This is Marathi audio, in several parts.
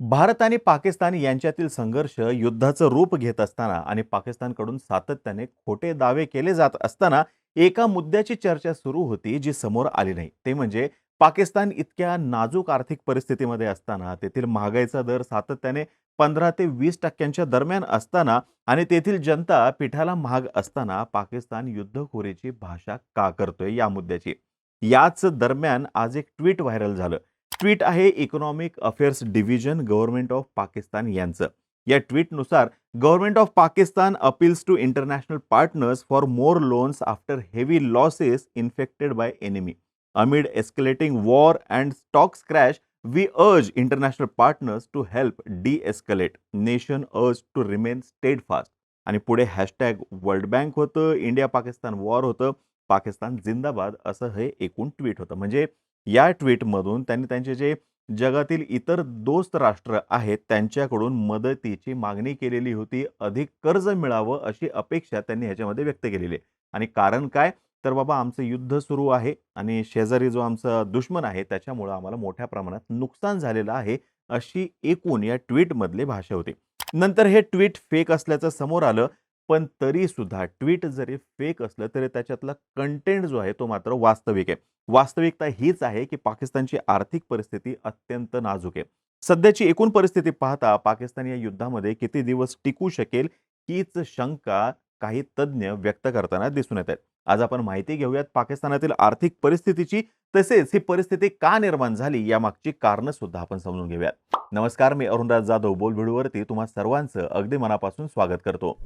भारत आणि पाकिस्तान यांच्यातील संघर्ष युद्धाचं रूप घेत असताना आणि पाकिस्तानकडून सातत्याने खोटे दावे केले जात असताना एका मुद्द्याची चर्चा सुरू होती जी समोर आली नाही. ते म्हणजे पाकिस्तान इतक्या नाजूक आर्थिक परिस्थितीमध्ये असताना तेथील महागाईचा दर सातत्याने पंधरा ते वीस टक्क्यांच्या दरम्यान असताना आणि तेथील जनता पिठाला महाग असताना पाकिस्तान युद्धखोरीची भाषा का करतोय या मुद्द्याची. याच दरम्यान आज एक ट्विट व्हायरल झालं. ट्विट आहे economic affairs division government of Pakistan यांचं. या ट्विटनुसार government of Pakistan appeals to international partners for more loans after heavy losses infected by enemy. Amid escalating war and stocks crash we urge international partners to help de-escalate nation urge to remain steadfast आणि पुढे हॅशटॅग वर्ल्ड बँक होतं इंडिया पाकिस्तान वॉर होतं पाकिस्तान जिंदाबाद असं हे एकूण ट्विट होतं. म्हणजे या ट्विटमधून त्यांनी त्यांचे जे जगातील इतर दोस्त राष्ट्र आहेत त्यांच्याकडून मदतीची मागणी केलेली होती. अधिक कर्ज मिळावं अशी अपेक्षा त्यांनी ह्याच्यामध्ये व्यक्त केलेली आहे. आणि कारण काय? तर बाबा आमचं युद्ध सुरू आहे आणि शेजारी जो आमचा दुश्मन आहे त्याच्यामुळं आम्हाला मोठ्या प्रमाणात नुकसान झालेलं आहे अशी एकूण या ट्विटमधली भाषा होती. नंतर हे ट्विट फेक असल्याचं समोर आलं. पण तरी सुद्धा ट्विट जरी फेक असलं तरी त्याच्यातला कंटेंट जो आहे तो मात्र वास्तविक आहे. वास्तविकता हीच आहे की पाकिस्तानची आर्थिक परिस्थिती अत्यंत नाजूक आहे. सध्याची एकूण परिस्थिती पाहता पाकिस्तान या युद्धामध्ये किती दिवस टिकू शकेल हीच शंका काही तज्ज्ञ व्यक्त करताना दिसून येत आहेत. आज आपण माहिती घेऊयात पाकिस्तानातील आर्थिक परिस्थितीची. तसेच ही परिस्थिती का निर्माण झाली यामागची कारणं सुद्धा आपण समजून घेऊयात. नमस्कार मी अरुणराज जाधव बोलभिडूवरती तुम्हा सर्वांचं अगदी मनापासून स्वागत करतो.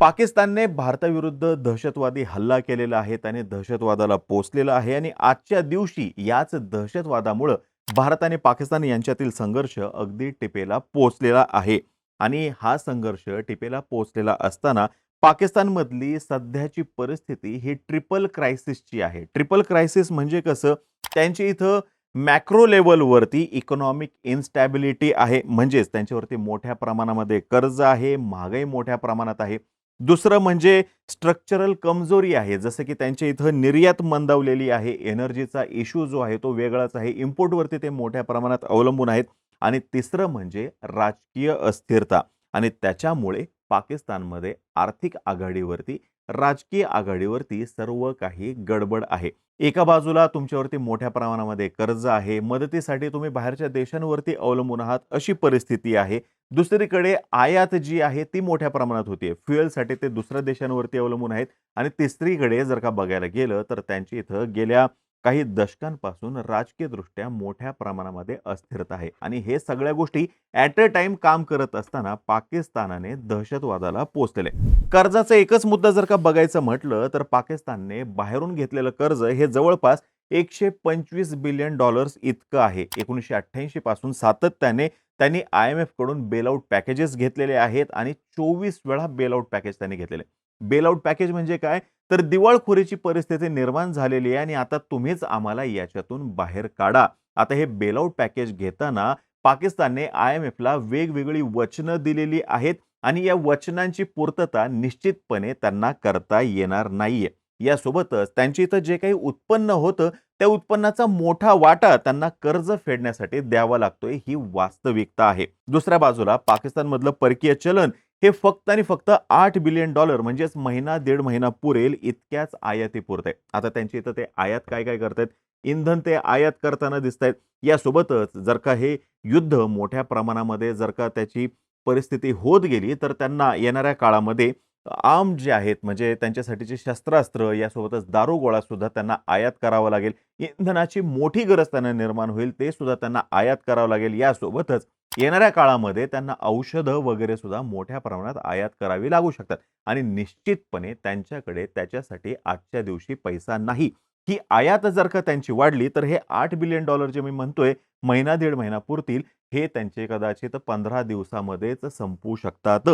पाकिस्तानने भारताविरुद्ध दहशतवादी हल्ला केलेला आहे त्याने दहशतवादाला पोचलेला आहे आणि आजच्या दिवशी याच दहशतवादामुळं भारत आणि पाकिस्तान यांच्यातील संघर्ष अगदी टिपेला पोचलेला आहे. आणि हा संघर्ष टिपेला पोचलेला असताना पाकिस्तानमधली सध्याची परिस्थिती ही ट्रिपल क्रायसिसची आहे. ट्रिपल क्रायसिस म्हणजे कसं? त्यांची इथं मॅक्रो लेवलवरती इकॉनॉमिक इन्स्टॅबिलिटी आहे. म्हणजेच त्यांच्यावरती मोठ्या प्रमाणामध्ये कर्ज आहे महागाई मोठ्या प्रमाणात आहे. दुसरं म्हणजे स्ट्रक्चरल कमजोरी आहे. जसं की त्यांच्या इथं निर्यात मंदावलेली आहे. एनर्जीचा इश्यू जो आहे तो वेगळाच आहे. इम्पोर्टवरती ते मोठ्या प्रमाणात अवलंबून आहेत. आणि तिसरं म्हणजे राजकीय अस्थिरता. आणि त्याच्यामुळे पाकिस्तानमध्ये आर्थिक आघाडीवरती राजकीय आघाडीवरती सर्व काही गडबड आहे. एका बाजूला तुमच्यावरती मोठ्या प्रमाणामध्ये कर्ज आहे मदतीसाठी तुम्ही बाहेरच्या देशांवरती अवलंबून आहात अशी परिस्थिती आहे. दुसरीकडे आयात जी आहे ती मोठ्या प्रमाणात होती फ्युएलसाठी ते दुसऱ्या देशांवरती अवलंबून आहेत आणि तिसरीकडे जर का बघायला गेलं तर त्यांची इथं गेल्या काही दशकांपासून राजकीयदृष्ट्या मोठ्या प्रमाणामध्ये अस्थिरता आहे. आणि हे सगळ्या गोष्टी ॲट अ टाइम काम करत असताना पाकिस्तानाने दहशतवादाला पोचलेले कर्जाचा एकच मुद्दा जर का बघायचं म्हटलं तर पाकिस्तानने बाहेरून घेतलेलं कर्ज हे जवळपास एकशे पंचवीस बिलियन डॉलर्स इतकं आहे. एकोणीसशे अठ्ठ्याऐंशी पासून सातत्याने त्यांनी आय एम एफकडून बेलआउट पॅकेजेस घेतलेले आहेत आणि चोवीस वेळा बेलआउट पॅकेज त्यांनी घेतलेले बेलआउट पॅकेज म्हणजे काय? तर दिवाळखोरीची परिस्थिती निर्माण झालेली आहे आणि आता तुम्हीच आम्हाला याच्यातून बाहेर काढा. आता हे बेलआउट पॅकेज घेताना पाकिस्तानने आय एम एफला वेगवेगळी वचनं दिलेली आहेत आणि या वचनांची पूर्तता निश्चितपणे त्यांना करता येणार नाहीये. यासोबतच त्यांची इथं जे काही उत्पन्न होतं त्या उत्पन्नाचा मोठा वाटा त्यांना कर्ज फेडण्यासाठी द्यावा लागतोय ही वास्तविकता आहे. दुसऱ्या बाजूला पाकिस्तानमधलं परकीय चलन हे फक्त आणि फक्त आठ बिलियन डॉलर म्हणजेच महिना दीड महिना पुरेल इतक्याच आयाती पुरत आहे आता त्यांची इथं ते आयात काय काय करतायत? इंधन ते आयात करताना दिसत आहेत यासोबतच जर का हे युद्ध मोठ्या प्रमाणामध्ये जर का त्याची परिस्थिती होत गेली तर त्यांना येणाऱ्या काळामध्ये आम जे आहेत म्हणजे त्यांच्यासाठीचे शस्त्रास्त्र यासोबतच दारुगोळा सुद्धा त्यांना आयात करावा लागेल. इंधनाची मोठी गरज त्यांना निर्माण होईल ते सुद्धा त्यांना आयात करावं लागेल. यासोबतच येणाऱ्या काळामध्ये त्यांना औषधं वगैरे सुद्धा मोठ्या प्रमाणात आयात करावी लागू शकतात. आणि निश्चितपणे त्यांच्याकडे त्याच्यासाठी आजच्या दिवशी पैसा नाही. ही आयात जर का त्यांची वाढली तर हे आठ बिलियन डॉलर जे मी म्हणतोय महिना दीड महिना पुरतील. हे त्यांचे कदाचित पंधरा दिवसामध्येच संपू शकतात.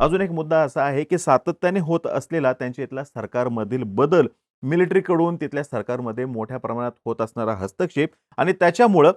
अजून एक मुद्दा असा आहे की सातत्याने होत असलेला त्यांच्या इथला सरकारमधील बदल मिलिटरीकडून तिथल्या सरकारमध्ये मोठ्या प्रमाणात होत असणारा हस्तक्षेप आणि त्याच्यामुळं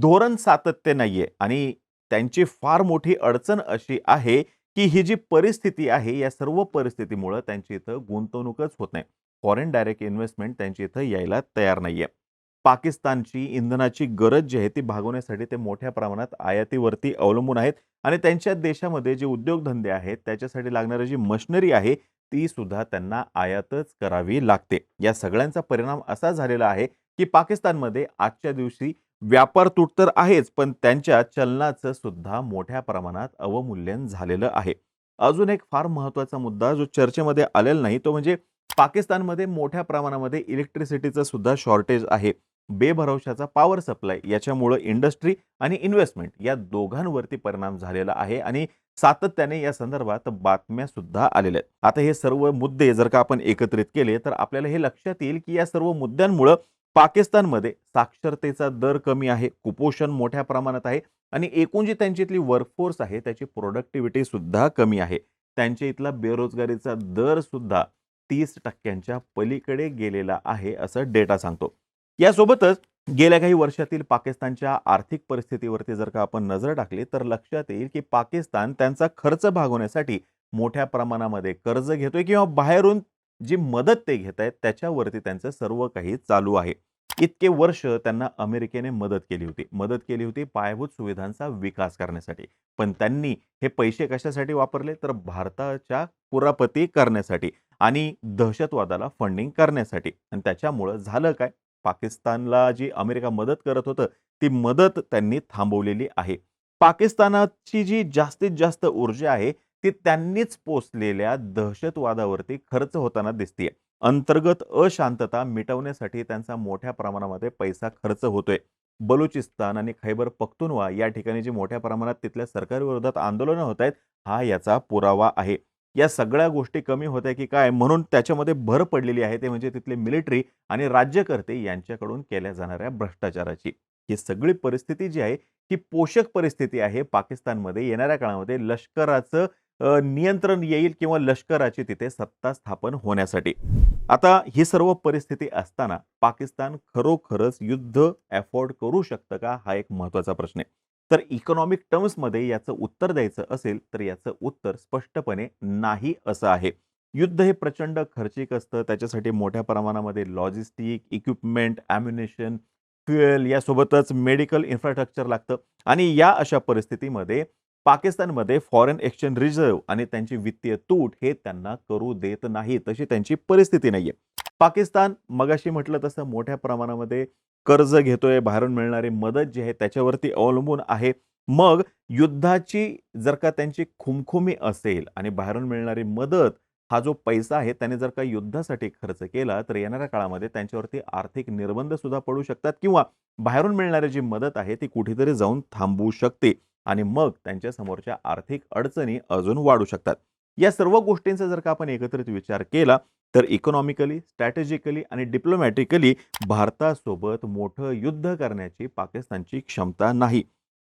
धोरण सातत्य नाहीये आणि त्यांची फार मोठी अडचण अशी आहे की ही जी परिस्थिती आहे या सर्व परिस्थितीमुळं त्यांची इथं गुंतवणूकच होत नाही. फॉरेन डायरेक्ट इन्व्हेस्टमेंट त्यांची इथं यायला तयार नाही आहे पाकिस्तानची इंधनाची गरज जी आहे ती भागवण्यासाठी ते मोठ्या प्रमाणात आयातीवरती अवलंबून आहेत. आणि त्यांच्या देशामध्ये जे उद्योगधंदे आहेत त्याच्यासाठी लागणारी जी मशिनरी आहे ती सुद्धा त्यांना आयातच करावी लागते. या सगळ्यांचा परिणाम असा झालेला आहे की पाकिस्तानमध्ये आजच्या दिवशी व्यापार तूट तर आहेच पण त्यांच्या चलनाचं सुद्धा मोठ्या प्रमाणात अवमूल्यन झालेलं आहे. अजून एक फार महत्त्वाचा मुद्दा जो चर्चेमध्ये आलेला नाही तो म्हणजे पाकिस्तानमध्ये मोठ्या प्रमाणामध्ये इलेक्ट्रिसिटीचं सुद्धा शॉर्टेज आहे. बेभरवशाचा पॉवर सप्लाय याच्यामुळं इंडस्ट्री आणि इन्व्हेस्टमेंट या दोघांवरती परिणाम झालेला आहे आणि सातत्याने या संदर्भात बातम्या सुद्धा आलेल्या आहेत. आता हे सर्व मुद्दे जर का आपण एकत्रित केले तर आपल्याला हे लक्षात येईल की या सर्व मुद्द्यांमुळं पाकिस्तानमध्ये साक्षरतेचा दर कमी आहे कुपोषण मोठ्या प्रमाणात आहे आणि एकूण जी त्यांची इथली वर्कफोर्स आहे त्याची प्रोडक्टिव्हिटी सुद्धा कमी आहे. त्यांच्या इथला बेरोजगारीचा दर सुद्धा तीस टक्क्यांच्या पलीकडे गेलेला आहे असं डेटा सांगतो. यासोबतच गेल्या काही वर्षातील पाकिस्तानच्या आर्थिक परिस्थितीवरती जर का आपण नजर टाकली तर लक्षात येईल की पाकिस्तान त्यांचा खर्च भागवण्यासाठी मोठ्या प्रमाणामध्ये कर्ज घेतोय किंवा बाहेरून जी मदत ते घेत आहेत त्याच्यावरती त्यांचं सर्व काही चालू आहे. इतके वर्ष त्यांना अमेरिकेने मदत केली होती. मदत केली होती पायाभूत सुविधांचा विकास करण्यासाठी. पण त्यांनी हे पैसे कशासाठी वापरले? तर भारताच्या कुरापती करण्यासाठी आणि दहशतवादाला फंडिंग करण्यासाठी. आणि त्याच्यामुळं झालं काय? पाकिस्तानला जी अमेरिका मदत करत होतं ती मदत त्यांनी थांबवलेली आहे. पाकिस्तानाची जी जास्तीत जास्त ऊर्जा आहे ती त्यांनीच पोचलेल्या दहशतवादावरती खर्च होताना दिसतीये. अंतर्गत अशांतता मिटवण्यासाठी त्यांचा मोठ्या प्रमाणामध्ये पैसा खर्च होतोय. बलुचिस्तान आणि खैबर पख्तुनवा या ठिकाणी जी मोठ्या प्रमाणात तिथल्या सरकारविरोधात आंदोलनं होत आहेत हा याचा पुरावा आहे. या सगळ्या गोष्टी कमी होत्या की काय? म्हणून त्याच्यामध्ये भर पडलेली आहे ते म्हणजे तिथले मिलिटरी आणि राज्यकर्ते यांच्याकडून केल्या जाणाऱ्या भ्रष्टाचाराची. ही सगळी परिस्थिती जी आहे ही पोषक परिस्थिती आहे पाकिस्तानमध्ये. येणाऱ्या काळामध्ये लष्कराचं नियंत्रण येईल किंवा लष्कराची तिथे सत्ता स्थापन होण्यासाठी. आता ही सर्व परिस्थिती असताना पाकिस्तान खरोखरच युद्ध अफोर्ड करू शकतं का? हा एक महत्त्वाचा प्रश्न आहे. तर इकॉनॉमिक टर्म्समध्ये याचं उत्तर द्यायचं असेल तर याचं उत्तर स्पष्टपणे नाही असं आहे. युद्ध हे प्रचंड खर्चिक असतं. त्याच्यासाठी मोठ्या प्रमाणामध्ये लॉजिस्टिक इक्विपमेंट ॲम्युनेशन फ्युएल यासोबतच मेडिकल इन्फ्रास्ट्रक्चर लागतं. आणि या अशा परिस्थितीमध्ये पाकिस्तानमध्ये फॉरेन एक्सचेंज रिझर्व्ह आणि त्यांची वित्तीय तूट हे त्यांना करू देत नाही तशी त्यांची परिस्थिती नाही आहे पाकिस्तान मगाशी म्हटलं तसं मोठ्या प्रमाणामध्ये कर्ज घेतोय बाहेरून मिळणारी मदत जी आहे त्याच्यावरती अवलंबून आहे. मग युद्धाची जर का त्यांची खुमखुमी असेल आणि बाहेरून मिळणारी मदत हा जो पैसा आहे त्याने जर का युद्धासाठी खर्च केला तर येणाऱ्या काळामध्ये त्यांच्यावरती आर्थिक निर्बंध सुद्धा पडू शकतात किंवा बाहेरून मिळणारी जी मदत आहे ती कुठेतरी जाऊन थांबू शकते आणि मग त्यांच्या समोरच्या आर्थिक अडचणी अजून वाढू शकतात. या सर्व गोष्टींचा जर का आपण एकत्रित विचार केला तर इकॉनॉमिकली स्ट्रॅटेजिकली आणि डिप्लोमॅटिकली भारतासोबत मोठं युद्ध करण्याची पाकिस्तानची क्षमता नाही.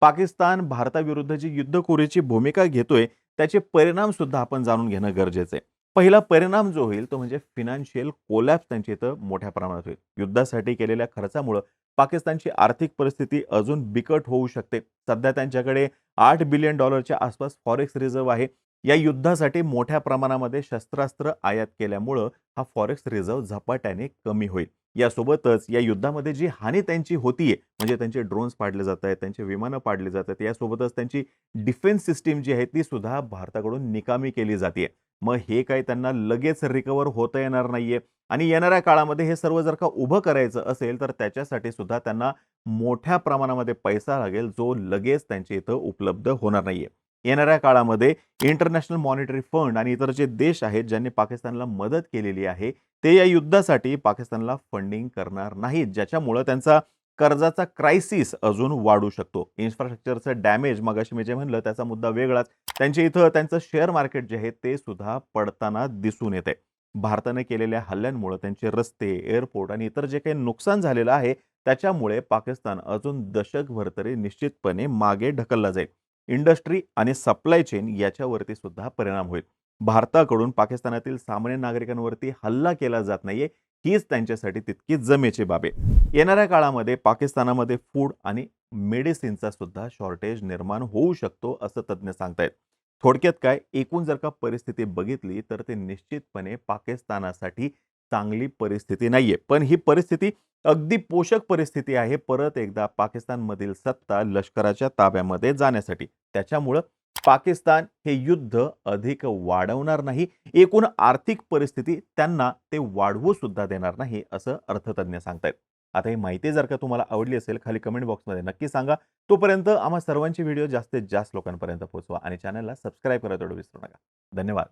पाकिस्तान भारताविरुद्ध जी युद्धखोरीची भूमिका घेतोय त्याचे परिणाम सुद्धा आपण जाणून घेणं गरजेचं आहे. पहिला परिणाम जो होईल तो म्हणजे फिनान्शियल कोलॅप्स त्यांच्या इथं मोठ्या प्रमाणात होईल. युद्धासाठी केलेल्या खर्चामुळं पाकिस्तानची आर्थिक परिस्थिती अजून बिकट होऊ शकते. सध्या त्यांच्याकडे आठ बिलियन डॉलरच्या आसपास फॉरेक्स रिझर्व्ह आहे. या युद्धासाठी मोठ्या प्रमाणामध्ये शस्त्रास्त्र आयात केल्यामुळं हा फॉरेक्स रिझर्व्ह झपाट्याने कमी होईल. यासोबतच या युद्धामध्ये जी हानी त्यांची होतीये म्हणजे त्यांचे ड्रोन्स पाडले जात आहेत त्यांचे विमानं पाडली जात आहेत यासोबतच त्यांची डिफेन्स सिस्टीम जी आहे ती सुद्धा भारताकडून निकामी केली जाते मग हे काही त्यांना लगेच रिकवर होता येणार नाहीये आणि येणाऱ्या काळामध्ये हे सर्व जर का उभं करायचं असेल तर त्याच्यासाठी सुद्धा त्यांना मोठ्या प्रमाणामध्ये पैसा लागेल जो लगेच त्यांच्या इथं उपलब्ध होणार नाहीये. येणाऱ्या काळामध्ये इंटरनॅशनल मॉनिटरी फंड आणि इतर जे देश आहेत ज्यांनी पाकिस्तानला मदत केलेली आहे ते या युद्धासाठी पाकिस्तानला फंडिंग करणार नाहीत ज्याच्यामुळं त्यांचा कर्जाचा क्रायसिस अजून वाढू शकतो. इन्फ्रास्ट्रक्चरचं डॅमेज मगाशी मी जे म्हणलं त्याचा मुद्दा वेगळाच. त्यांच्या इथं त्यांचं शेअर मार्केट जे आहे ते सुद्धा पडताना दिसून येते भारताने केलेल्या हल्ल्यांमुळे त्यांचे रस्ते एअरपोर्ट आणि इतर जे काही नुकसान झालेलं आहे त्याच्यामुळे पाकिस्तान अजून दशकभर तरी निश्चितपणे मागे ढकलला जाईल. इंडस्ट्री आणि सप्लाय चेन याच्यावरती सुद्धा परिणाम होईल. भारताकडून पाकिस्तानातील सामान्य नागरिकांवरती हल्ला केला जात नाहीये हीच त्यांच्यासाठी तितकी जमेची बाब आहे. येणाऱ्या काळामध्ये पाकिस्तानामध्ये फूड आणि मेडिसिनचा सुद्धा शॉर्टेज निर्माण होऊ शकतो असं तज्ज्ञ सांगतायत. थोडक्यात काय एकूण जर का परिस्थिती बघितली तर ते निश्चितपणे पाकिस्तानासाठी चांगली परिस्थिती नाहीये. पण ही परिस्थिती अगदी पोषक परिस्थिती आहे परत एकदा पाकिस्तानमधील सत्ता लष्कराच्या ताब्यामध्ये जाण्यासाठी. त्याच्यामुळं पाकिस्तान हे युद्ध अधिक वाढवणार नाही. एकूण आर्थिक परिस्थिती त्यांना ते वाढवू सुद्धा देणार नाही असं अर्थतज्ञ सांगतायत. आता ही माहिती जर का तुम्हाला आवडली असेल खाली कमेंट बॉक्समध्ये नक्की सांगा. तोपर्यंत आम्हा सर्वांची व्हिडिओ जास्तीत जास्त लोकांपर्यंत पोहोचवा आणि चॅनलला सबस्क्राईब करायला तेवढं विसरू नका. धन्यवाद.